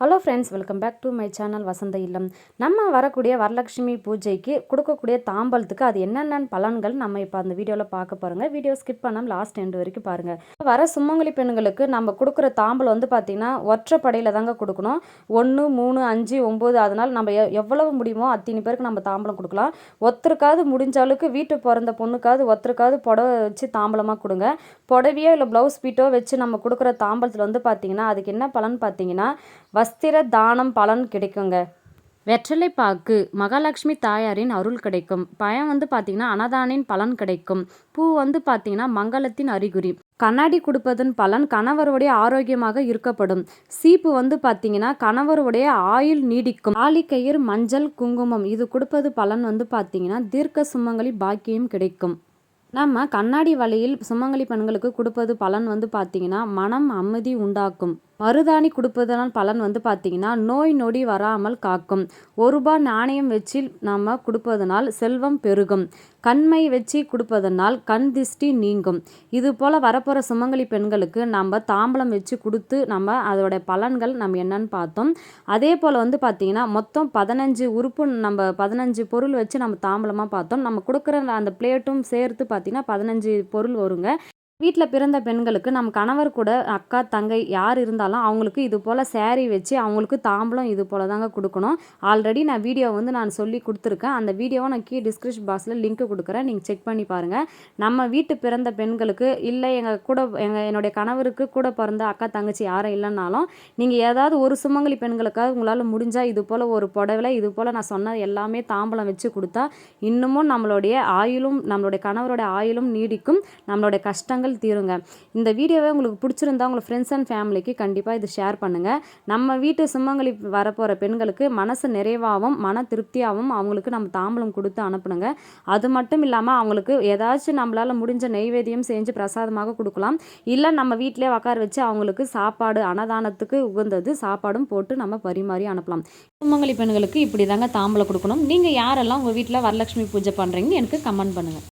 Hello friends welcome back to my channel Vasantha Illam நம்ம வரக்கூடிய வரலட்சுமி பூஜைக்கு கொடுக்கக்கூடிய தாம்பலத்துக்கு அது என்னென்ன பலன்கள் நம்ம இப்போ அந்த வீடியோவில் பார்க்க போகிறோங்க வீடியோ ஸ்கிப் பண்ணாமல் லாஸ்ட் எண்டு வரைக்கும் பாருங்கள் வர சுமங்கலி பெண்களுக்கு நம்ம கொடுக்குற தாம்பலம் வந்து பார்த்திங்கன்னா ஒற்றைப்படையில் தாங்க கொடுக்கணும். ஒன்று மூணு அஞ்சு ஒம்பது அதனால் நம்ம எ எவ்வளவு முடியுமோ அத்தனை பேருக்கு நம்ம தாம்பலம் கொடுக்கலாம். ஒருத்தருக்காவது முடிஞ்ச அளவுக்கு வீட்டு பிறந்த பொண்ணுக்காவது ஒருத்தருக்காவது புடவை வச்சு தாம்பலமாக கொடுங்க. புடவையோ இல்லை ப்ளவுஸ் பீட்டோ வச்சு நம்ம கொடுக்குற தாம்பலத்தில் வந்து பார்த்திங்கன்னா அதுக்கு என்ன பலன் பார்த்தீங்கன்னா வஸ்திர தானம் பலன் கிடைக்குங்க. வெற்றலை பாக்கு மகாலட்சுமி தாயாரின் அருள் கிடைக்கும். பயம் வந்து பார்த்திங்கன்னா அனதானின் பலன் கிடைக்கும். பூ வந்து பார்த்திங்கன்னா மங்களத்தின் அறிகுறி. கண்ணாடி கொடுப்பதன் பலன் கணவருடைய ஆரோக்கியமாக இருக்கப்படும். சீப்பு வந்து பார்த்தீங்கன்னா கணவருடைய ஆயுள் நீடிக்கும். ஆலிக்கயிர் மஞ்சள் குங்குமம் இது கொடுப்பது பலன் வந்து பார்த்தீங்கன்னா தீர்க்க சுமங்கலி பாக்கியம் கிடைக்கும். நம்ம கண்ணாடி வலையில் சுமங்கலி பெண்களுக்கு கொடுப்பது பலன் வந்து பார்த்திங்கன்னா மனம் அமைதி உண்டாக்கும். மருதாணி கொடுப்பதனால் பலன் வந்து பார்த்திங்கன்னா நோய் நொடி வராமல் காக்கும். ஒரு ரூபாய் நாணயம் வச்சு நம்ம கொடுப்பதனால் செல்வம் பெருகும். கண்மை வச்சு கொடுப்பதனால் கண் திஷ்டி நீங்கும். இது போல் வரப்போகிற சுமங்கலி பெண்களுக்கு நம்ம தாம்பலம் வச்சு கொடுத்து நம்ம அதோடைய பலன்கள் நம்ம என்னன்னு பார்த்தோம். அதே போல் வந்து பார்த்திங்கன்னா மொத்தம் பதினஞ்சு உறுப்பு நம்ம பதினஞ்சு பொருள் வச்சு நம்ம தாம்பலமாக பார்த்தோம். நம்ம கொடுக்குற அந்த பிளேட்டும் சேர்த்து பார்த்திங்கன்னா பதினஞ்சு பொருள் வருங்க. வீட்டில் பிறந்த பெண்களுக்கு நம் கணவர் கூட அக்கா தங்கை யார் இருந்தாலும் அவங்களுக்கு இது போல் சேரீ வச்சு அவங்களுக்கு தாம்பளம் இது போல் தாங்க கொடுக்கணும். ஆல்ரெடி நான் வீடியோ வந்து நான் சொல்லி கொடுத்துருக்கேன். அந்த வீடியோவை நான் கீ டிஸ்கிரிப்ஷன் பாக்ஸில் லிங்க் கொடுக்குறேன். நீங்கள் செக் பண்ணி பாருங்கள் நம்ம வீட்டு பிறந்த பெண்களுக்கு இல்லை எங்கள் கூட எங்கள் என்னுடைய கணவருக்கு கூட பிறந்த அக்கா தங்கச்சி யாரும் இல்லைனாலும் நீங்கள் ஏதாவது ஒரு சுமங்கலி பெண்களுக்காக உங்களால் முடிஞ்சால் இது போல் ஒரு புடவை இது போல் நான் சொன்னது எல்லாமே தாம்பளம் வச்சு கொடுத்தா இன்னமும் நம்மளுடைய ஆயுளும் நம்மளுடைய கணவருடைய ஆயுளும் நீடிக்கும். நம்மளுடைய கஷ்டங்கள் கஷ்டங்கள் தீருங்க. இந்த வீடியோவை உங்களுக்கு பிடிச்சிருந்தா உங்கள் ஃப்ரெண்ட்ஸ் அண்ட் ஃபேமிலிக்கு கண்டிப்பாக இது ஷேர் பண்ணுங்கள் நம்ம வீட்டு சுமங்கலி வரப்போகிற பெண்களுக்கு மனசு நிறைவாகவும் மன திருப்தியாகவும் அவங்களுக்கு நம்ம தாம்பலம் கொடுத்து அனுப்பணுங்க அது மட்டும் இல்லாமல் அவங்களுக்கு ஏதாச்சும் நம்மளால் முடிஞ்ச நெய்வேத்தியம் செஞ்சு பிரசாதமாக கொடுக்கலாம். இல்லை நம்ம வீட்டிலே உட்கார வச்சு அவங்களுக்கு சாப்பாடு அன்னதானத்துக்கு உகந்தது சாப்பாடும் போட்டு நம்ம பரிமாறி அனுப்பலாம். சுமங்கலி பெண்களுக்கு இப்படி தாங்க தாம்பலம் கொடுக்கணும். நீங்கள் யாரெல்லாம் உங்கள் வீட்டில் வரலட்சுமி பூஜை பண்ணுறீங்கன்னு எனக்கு கமெண்ட் பண்ணுங்கள்